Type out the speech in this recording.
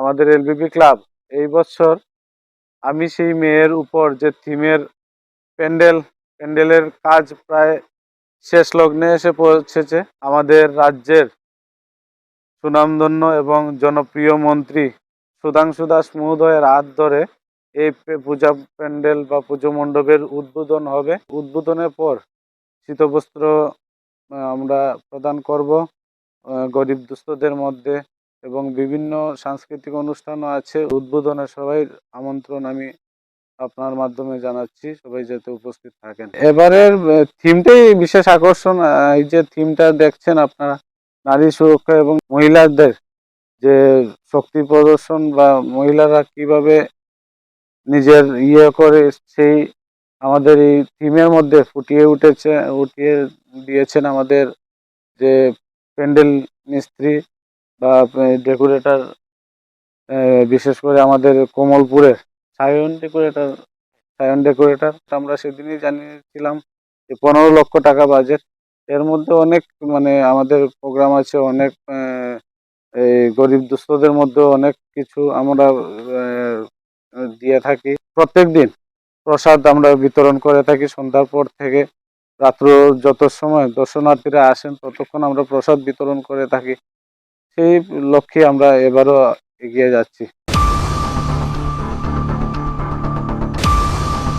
আমাদের LBP club, এই বছর আমি সেই মেয়ের উপর যে থিমের প্যান্ডেল, প্যান্ডেলের কাজ প্রায় শেষ লগ্নে এসে পৌঁছেছে আমাদের রাজ্যের সুনামধন্য এবং জনপ্রিয় মন্ত্রী সুধাংশু দাস মহোদয়ের হাত ধরে এই পূজা প্যান্ডেল বা পুজো মণ্ডপের উদ্বোধন হবে। উদ্বোধনের পর শীতবস্ত্র আমরা প্রদান করব গরিব দুস্থদের মধ্যে এবং বিভিন্ন সাংস্কৃতিক অনুষ্ঠানও আছে। উদ্বোধনে সবাই আমন্ত্রণ আমি আপনার মাধ্যমে জানাচ্ছি, সবাই যাতে উপস্থিত থাকেন। এবারের থিমটাই বিশেষ আকর্ষণ এই যে থিমটা দেখছেন আপনারা, নারী সুরক্ষা এবং মহিলাদের যে শক্তি প্রদর্শন বা মহিলারা কীভাবে নিজের ইয়ে করে, সেই আমাদের এই থিমের মধ্যে ফুটিয়ে উঠেছে, উঠিয়ে দিয়েছেন আমাদের যে প্যান্ডেল মিস্ত্রি বা ডেকোরেটার বিশেষ করে আমাদের কমলপুরের সায়ন ডেকোরেটর সায়ন ডেকোরেটর আমরা সেদিনই জানিয়েছিলাম যে পনেরো লক্ষ টাকা বাজেট এর মধ্যে অনেক মানে আমাদের প্রোগ্রাম আছে অনেক এই গরিব দুস্থদের মধ্যে অনেক কিছু আমরা দিয়ে থাকি প্রত্যেক দিন। প্রসাদ আমরা বিতরণ করে থাকি সন্ধ্যার পর থেকে। রাত্র যত সময় দর্শনার্থীরা আসেন ততক্ষণ আমরা প্রসাদ বিতরণ করে থাকি। সেই লক্ষ্যে আমরা এবারও এগিয়ে যাচ্ছি।